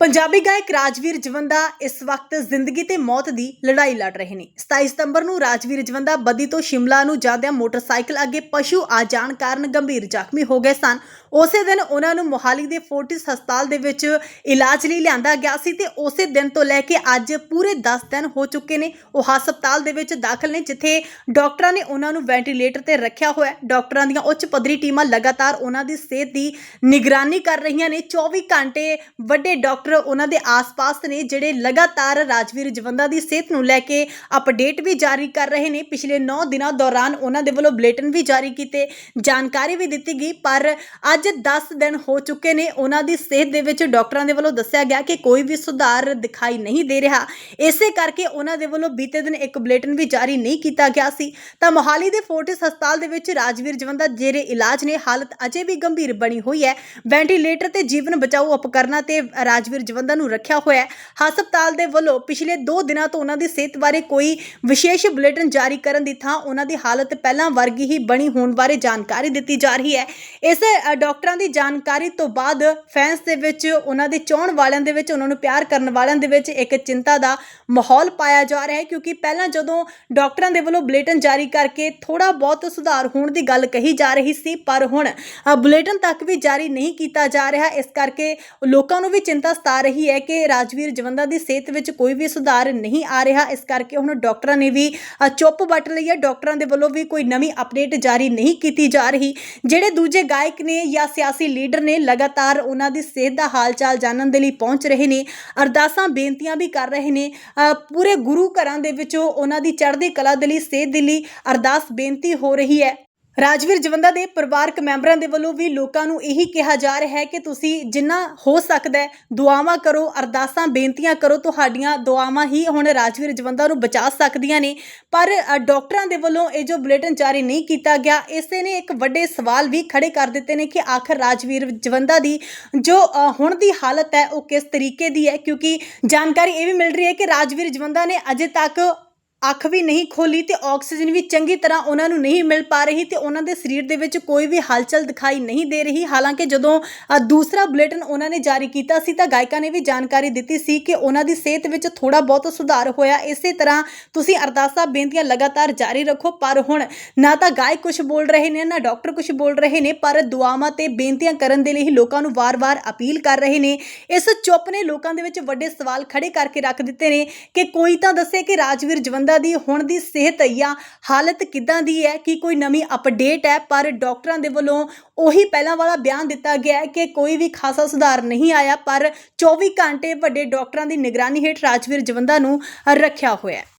ਪੰਜਾਬੀ ਗਾਇਕ ਰਾਜਵੀਰ ਜਵੰਦਾ ਇਸ ਵਕਤ ਜ਼ਿੰਦਗੀ ਤੇ ਮੌਤ ਦੀ ਲੜਾਈ ਲੜ ਰਹੇ ਨੇ। 27 ਸਤੰਬਰ ਨੂੰ ਰਾਜਵੀਰ ਜਵੰਦਾ ਬੱਦੀ ਤੋਂ ਸ਼ਿਮਲਾ ਨੂੰ ਜਾਂਦਿਆਂ ਮੋਟਰਸਾਈਕਲ ਅੱਗੇ ਪਸ਼ੂ ਆ ਜਾਣ ਕਾਰਨ ਗੰਭੀਰ ਜ਼ਖਮੀ ਹੋ ਗਏ ਸਨ। ਉਸੇ ਦਿਨ ਉਹਨਾਂ ਨੂੰ ਮੋਹਾਲੀ ਦੇ ਫੋਰਟਿਸ ਹਸਪਤਾਲ ਦੇ ਵਿੱਚ ਇਲਾਜ ਲਈ ਲਿਆਂਦਾ ਗਿਆ ਸੀ ਤੇ ਉਸੇ ਦਿਨ ਤੋਂ ਲੈ ਕੇ ਅੱਜ ਪੂਰੇ 10 ਦਿਨ ਹੋ ਚੁੱਕੇ ਨੇ ਉਹ ਹਸਪਤਾਲ ਦੇ ਵਿੱਚ ਦਾਖਲ ਨੇ, ਜਿੱਥੇ ਡਾਕਟਰਾਂ ਨੇ ਉਹਨਾਂ ਨੂੰ ਵੈਂਟੀਲੇਟਰ ਤੇ ਰੱਖਿਆ ਹੋਇਆ ਹੈ। ਡਾਕਟਰਾਂ ਦੀਆਂ ਉੱਚ ਪੱਧਰੀ ਟੀਮਾਂ ਲਗਾਤਾਰ ਉਹਨਾਂ ਦੀ ਸਿਹਤ ਦੀ ਨਿਗਰਾਨੀ ਕਰ ਰਹੀਆਂ ਨੇ। 24 ਘੰਟੇ ਵੱਡੇ ਡਾਕਟਰ ਉਹਨਾਂ ਦੇ ਆਸ-ਪਾਸ ਨੇ, ਜਿਹੜੇ ਲਗਾਤਾਰ ਰਾਜਵੀਰ ਜਵੰਦਾ ਦੀ ਸਿਹਤ ਨੂੰ ਲੈ ਕੇ ਅਪਡੇਟ ਵੀ ਜਾਰੀ ਕਰ ਰਹੇ ਨੇ। ਪਿਛਲੇ 9 ਦਿਨਾਂ ਦੌਰਾਨ ਉਹਨਾਂ ਦੇ ਵੱਲੋਂ ਬੁਲੇਟਿਨ ਵੀ ਜਾਰੀ ਕੀਤੇ, ਜਾਣਕਾਰੀ ਵੀ ਦਿੱਤੀ ਗਈ, ਪਰ ਅੱਜ 10 ਦਿਨ ਹੋ ਚੁੱਕੇ ਨੇ। ਉਹਨਾਂ ਦੀ ਸਿਹਤ ਦੇ ਵਿੱਚ ਡਾਕਟਰਾਂ ਦੇ ਵੱਲੋਂ ਦੱਸਿਆ ਗਿਆ ਕਿ ਕੋਈ ਵੀ ਸੁਧਾਰ ਦਿਖਾਈ ਨਹੀਂ ਦੇ ਰਿਹਾ। ਇਸੇ ਕਰਕੇ ਉਹਨਾਂ ਦੇ ਵੱਲੋਂ ਬੀਤੇ ਦਿਨ ਇੱਕ ਬੁਲੇਟਿਨ ਵੀ ਜਾਰੀ ਨਹੀਂ ਕੀਤਾ ਗਿਆ ਸੀ। ਤਾਂ ਮੋਹਾਲੀ ਦੇ ਫੋਰਟਿਸ ਹਸਪਤਾਲ ਦੇ ਵਿੱਚ ਰਾਜਵੀਰ ਜਵੰਦਾ ਜੇਰੇ ਇਲਾਜ ਨੇ। ਹਾਲਤ ਅਜੇ ਵੀ ਗੰਭੀਰ ਬਣੀ ਹੋਈ ਹੈ। ਵੈਂਟੀਲੇਟਰ ਤੇ ਜੀਵਨ ਬਚਾਓ ਉਪਕਰਨਾਂ ਤੇ ਰਾਜਵੀਰ ਜਵੰਦਾ ਨੂੰ ਰੱਖਿਆ ਹੋਇਆ ਹੈ। ਹਸਪਤਾਲ ਦੇ ਵੱਲੋਂ ਪਿਛਲੇ 2 ਦਿਨਾਂ ਤੋਂ ਉਹਨਾਂ ਦੀ ਸਿਹਤ ਬਾਰੇ ਕੋਈ ਵਿਸ਼ੇਸ਼ ਬੁਲੇਟਿਨ ਜਾਰੀ ਕਰਨ ਦੀ ਥਾਂ ਉਹਨਾਂ ਦੀ ਹਾਲਤ ਪਹਿਲਾਂ ਵਰਗੀ ਹੀ ਬਣੀ ਹੋਣ ਬਾਰੇ ਜਾਣਕਾਰੀ ਦਿੱਤੀ ਜਾ ਰਹੀ ਹੈ। ਇਸ ਡਾਕਟਰਾਂ ਦੀ ਜਾਣਕਾਰੀ ਤੋਂ ਬਾਅਦ ਫੈਨਸ ਦੇ ਵਿੱਚ, ਉਹਨਾਂ ਦੇ ਚਾਹਣ ਵਾਲਿਆਂ ਦੇ ਵਿੱਚ, ਉਹਨਾਂ ਨੂੰ ਪਿਆਰ ਕਰਨ ਵਾਲਿਆਂ ਦੇ ਵਿੱਚ ਇੱਕ ਚਿੰਤਾ ਦਾ ਮਾਹੌਲ ਪਾਇਆ ਜਾ ਰਿਹਾ ਹੈ। ਕਿਉਂਕਿ ਪਹਿਲਾਂ ਜਦੋਂ ਡਾਕਟਰਾਂ ਦੇ ਵੱਲੋਂ ਬੁਲੇਟਿਨ ਜਾਰੀ ਕਰਕੇ ਥੋੜਾ ਬਹੁਤ ਸੁਧਾਰ ਹੋਣ ਦੀ ਗੱਲ ਕਹੀ ਜਾ ਰਹੀ ਸੀ, ਪਰ ਹੁਣ ਬੁਲੇਟਿਨ ਤੱਕ ਵੀ ਜਾਰੀ ਨਹੀਂ ਕੀਤਾ ਜਾ ਰਿਹਾ। ਇਸ ਕਰਕੇ ਲੋਕਾਂ ਨੂੰ ਵੀ ਚਿੰਤਾ ਸਤਾ ਰਹੀ ਹੈ ਕਿ ਰਾਜਵੀਰ ਜਵੰਦਾ ਦੀ ਸਿਹਤ ਵਿੱਚ ਕੋਈ ਵੀ ਸੁਧਾਰ ਨਹੀਂ ਆ ਰਿਹਾ। ਇਸ ਕਰਕੇ ਹੁਣ ਡਾਕਟਰਾਂ ਨੇ ਵੀ ਚੁੱਪ ਵੱਟ ਲਈ ਹੈ। ਡਾਕਟਰਾਂ ਦੇ ਵੱਲੋਂ ਵੀ ਕੋਈ ਨਵੀਂ ਅਪਡੇਟ ਜਾਰੀ ਨਹੀਂ ਕੀਤੀ ਜਾ ਰਹੀ। ਜਿਹੜੇ ਦੂਜੇ ਗਾਇਕ ਨੇ ਜਾਂ ਸਿਆਸੀ ਲੀਡਰ ਨੇ ਲਗਾਤਾਰ ਉਹਨਾਂ ਦੀ ਸਿਹਤ ਦਾ ਹਾਲ ਚਾਲ ਜਾਣਨ ਦੇ ਲਈ ਪਹੁੰਚ ਰਹੇ ਨੇ, ਅਰਦਾਸਾਂ, ਬੇਨਤੀਆਂ ਵੀ ਕਰ ਰਹੇ ਨੇ। ਪੂਰੇ ਗੁਰੂ ਘਰਾਂ ਦੇ ਵਿੱਚੋਂ ਉਹਨਾਂ ਦੀ ਚੜ੍ਹਦੀ ਕਲਾ ਦੇ ਲਈ, ਸਿਹਤ ਦੇ ਲਈ ਅਰਦਾਸ, ਬੇਨਤੀ ਹੋ ਰਹੀ ਹੈ। ਰਾਜਵੀਰ ਜਵੰਦਾ ਦੇ ਪਰਿਵਾਰਕ ਮੈਂਬਰਾਂ ਦੇ ਵੱਲੋਂ ਵੀ ਲੋਕਾਂ ਨੂੰ ਇਹੀ ਕਿਹਾ ਜਾ ਰਿਹਾ ਹੈ ਕਿ ਤੁਸੀਂ ਜਿੰਨਾ ਹੋ ਸਕਦਾ ਹੈ ਦੁਆਵਾਂ ਕਰੋ ਅਰਦਾਸਾਂ ਬੇਨਤੀਆਂ ਕਰੋ ਤੁਹਾਡੀਆਂ ਦੁਆਵਾਂ ਹੀ ਹੁਣ ਰਾਜਵੀਰ ਜਵੰਦਾ ਨੂੰ ਬਚਾ ਸਕਦੀਆਂ ਨੇ। ਪਰ ਅ, ਡਾਕਟਰਾਂ ਦੇ ਵੱਲੋਂ ਇਹ ਜੋ ਬੁਲੇਟਿਨ ਜਾਰੀ ਨਹੀਂ ਕੀਤਾ ਗਿਆ ਇਸੇ ਨੇ ਇੱਕ ਵੱਡੇ ਸਵਾਲ ਵੀ ਖੜੇ ਕਰ ਦਿੱਤੇ ਨੇ ਕਿ ਆਖਰ ਰਾਜਵੀਰ ਜਵੰਦਾ ਦੀ ਜੋ ਹੁਣ ਦੀ ਹਾਲਤ ਹੈ ਉਹ ਕਿਸ ਤਰੀਕੇ ਦੀ ਹੈ? ਕਿਉਂਕਿ ਜਾਣਕਾਰੀ ਇਹ ਵੀ ਮਿਲ ਰਹੀ ਹੈ ਕਿ ਰਾਜਵੀਰ ਜਵੰਦਾ ਨੇ ਅਜੇ ਤੱਕ ਅੱਖ ਵੀ ਨਹੀਂ ਖੋਲੀ ਤੇ ਆਕਸੀਜਨ ਵੀ ਚੰਗੀ ਤਰ੍ਹਾਂ ਉਹਨਾਂ ਨੂੰ ਨਹੀਂ ਮਿਲ ਪਾ ਰਹੀ ਤੇ ਉਹਨਾਂ ਦੇ ਸਰੀਰ ਦੇ ਵਿੱਚ ਕੋਈ ਵੀ ਹਲਚਲ ਦਿਖਾਈ ਨਹੀਂ ਦੇ ਰਹੀ। ਹਾਲਾਂਕਿ ਜਦੋਂ ਦੂਸਰਾ ਬੁਲੇਟਿਨ ਉਹਨਾਂ ਨੇ ਜਾਰੀ ਕੀਤਾ ਸੀ ਤਾਂ ਗਾਇਕਾਂ ਨੇ ਵੀ ਜਾਣਕਾਰੀ ਦਿੱਤੀ ਸੀ ਕਿ ਉਹਨਾਂ ਦੀ ਸਿਹਤ ਵਿੱਚ ਥੋੜਾ ਬਹੁਤ ਸੁਧਾਰ ਹੋਇਆ। ਇਸੇ ਤਰ੍ਹਾਂ ਤੁਸੀਂ ਅਰਦਾਸਾਂ ਬੇਨਤੀਆਂ ਲਗਾਤਾਰ ਜਾਰੀ ਰੱਖੋ, ਪਰ ਹੁਣ ਨਾ ਤਾਂ ਗਾਇਕ ਕੁਝ ਬੋਲ ਰਹੇ ਨੇ, ਨਾ ਡਾਕਟਰ ਕੁਝ ਬੋਲ ਰਹੇ ਨੇ, ਪਰ ਦੁਆਵਾਂ ਤੇ ਬੇਨਤੀਆਂ ਕਰਨ ਦੇ ਲਈ ਲੋਕਾਂ ਨੂੰ ਵਾਰ-ਵਾਰ ਅਪੀਲ ਕਰ ਰਹੇ ਨੇ। ਇਸ ਚੁੱਪ ਨੇ ਲੋਕਾਂ ਦੇ ਵਿੱਚ ਵੱਡੇ ਸਵਾਲ ਖੜੇ ਕਰਕੇ ਰੱਖ ਦਿੱਤੇ ਨੇ ਕਿ ਕੋਈ ਤਾਂ ਦੱਸੇ ਕਿ ਰਾਜਵੀਰ ਜਵੰਦਾ ਦੀ, ਹੁਣ ਦੀ ਸਿਹਤ ਜਾਂ ਹਾਲਤ ਕਿਦਾਂ ਦੀ ਹੈ, ਕੀ ਕੋਈ ਨਵੀਂ ਅਪਡੇਟ ਹੈ, ਪਰ ਡਾਕਟਰਾਂ ਦੇ ਵੱਲੋਂ ਉਹੀ ਪਹਿਲਾਂ ਵਾਲਾ ਬਿਆਨ ਦਿੱਤਾ ਗਿਆ ਹੈ ਕਿ ਕੋਈ ਵੀ ਖਾਸਾ ਸੁਧਾਰ ਨਹੀਂ ਆਇਆ, ਪਰ 24 ਘੰਟੇ ਵੱਡੇ ਡਾਕਟਰਾਂ ਦੀ ਨਿਗਰਾਨੀ ਹੇਠ ਰਾਜਵੀਰ ਜਵੰਦਾ ਨੂੰ ਰੱਖਿਆ ਹੋਇਆ ਹੈ।